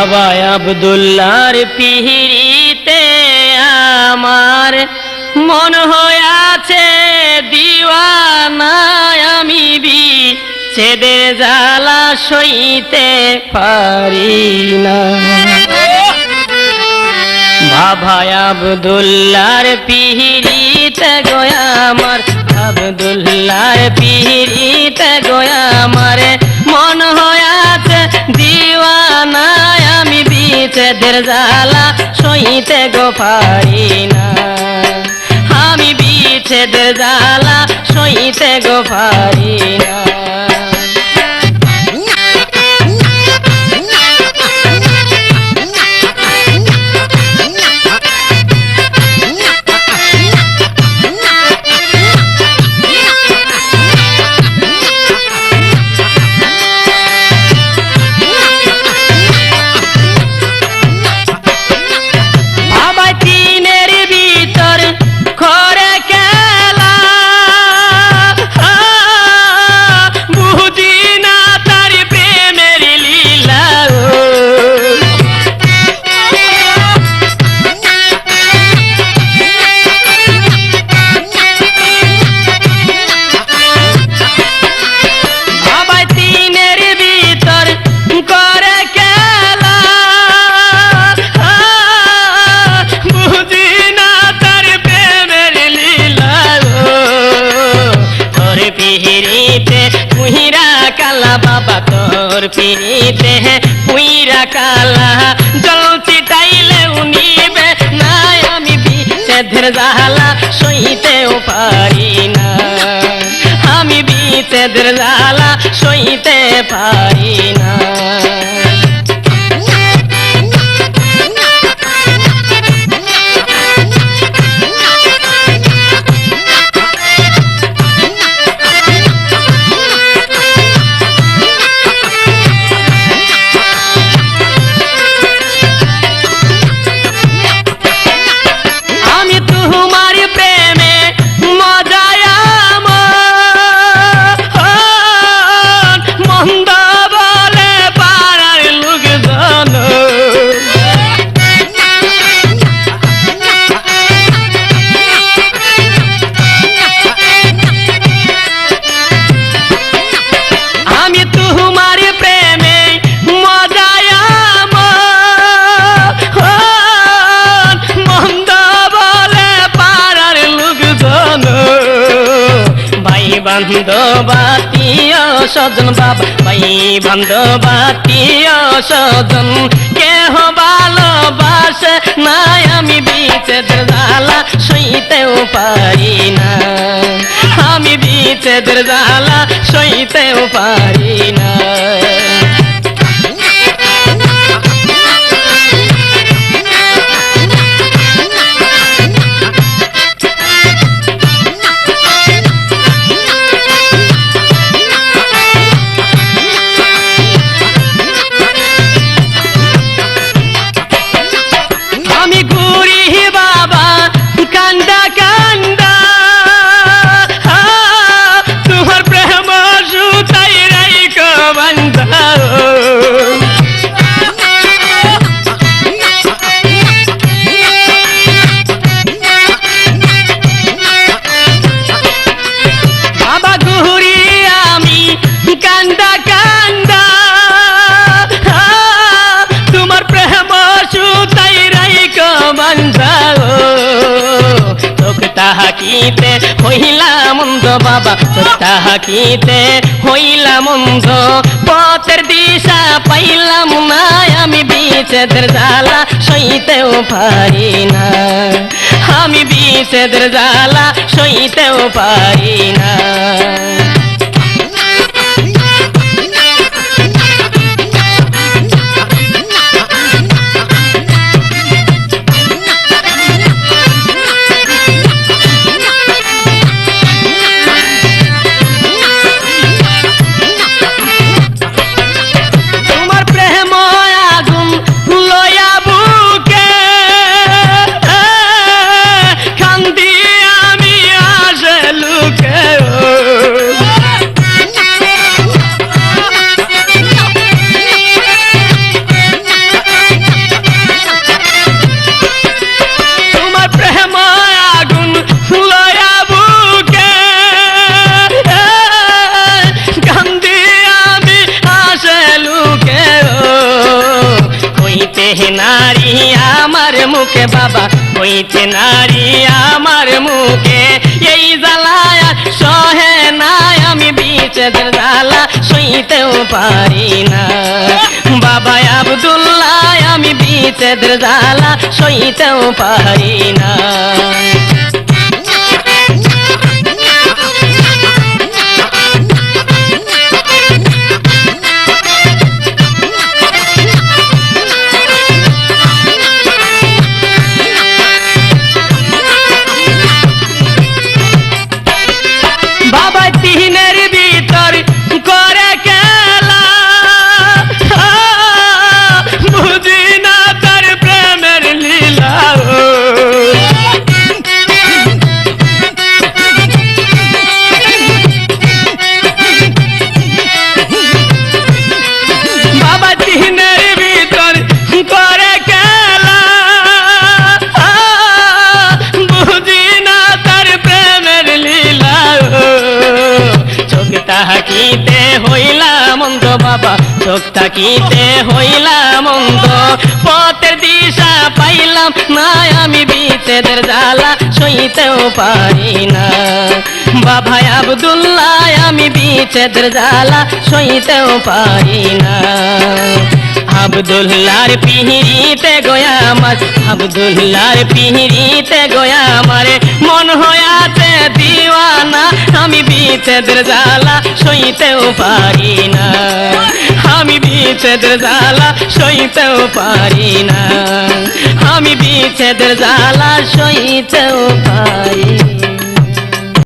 বাবা আবদুল্লার পিহিরিতে আমার মন হয়ে আছে দিওয়ানা আমি বি ছেদের জ্বালা সইতে পারি না। বাবা আবদুল্লার পিহিরিতে গোয়া আমার আবদুল্লার পিহিরিতে গোয়া বিছেদের জ্বালা সইতে গো পারি না। আমি বিচ্ছেদের সইতে কালা। জল চিটাইলে উনিবে না আমি বিচ্ছেদের জালা সইতেও পারি না। আমি বিচ্ছেদের জালা সইতে পারি না। ভাই সজন বাবা ভাই বান্ধব আত্মীয় স্বজন কেহ ভালোবাসে নাই আমি বিচ্ছেদের জ্বালা, সইতেও পারি না। আমি বিচ্ছেদের জ্বালা, সইতেও পারি না। তাহাকিতে হইলা মন্দ বাবা সত্তা হাকিতে, হইলা মন্দ। পথের দিশা পাইলাম না, আমি বিচ্ছেদের জালা সইতেও পারি না। আমি বিচ্ছেদের জ্বালা সইতেও পারি না। মুখে বাবা হইছে নারী আমার মুখে। এই জ্বালায় সহে নাই আমি বিচেদের জ্বালা, সইতেও পারি না। বাবা আবদুল্লাহ, আমি বিচেদের জ্বালা, সইতেও পারি না। Bandido! বাবা, চোখ থাকিতে হইলাম মন্দ। পথের দিশা পাইলাম না, আমি বিচেদের জ্বালা সইতেও পারি না। বাবা আবদুল্লাহ, আমি বিচেদের জ্বালা সইতেও পারি না। আবদুল্লার পিহিরিতে গোয়া আমার আবদুল্লার পিহিরিতে গোয়া আমারে মন হয়াতে দিওয়ানা, আমি বিচেদের জ্বালা সইতেও পারি না। আমি বিচ্ছেদের জ্বালা সইতেও পারি না। আমি বিচ্ছেদের জ্বালা সইতেও পারি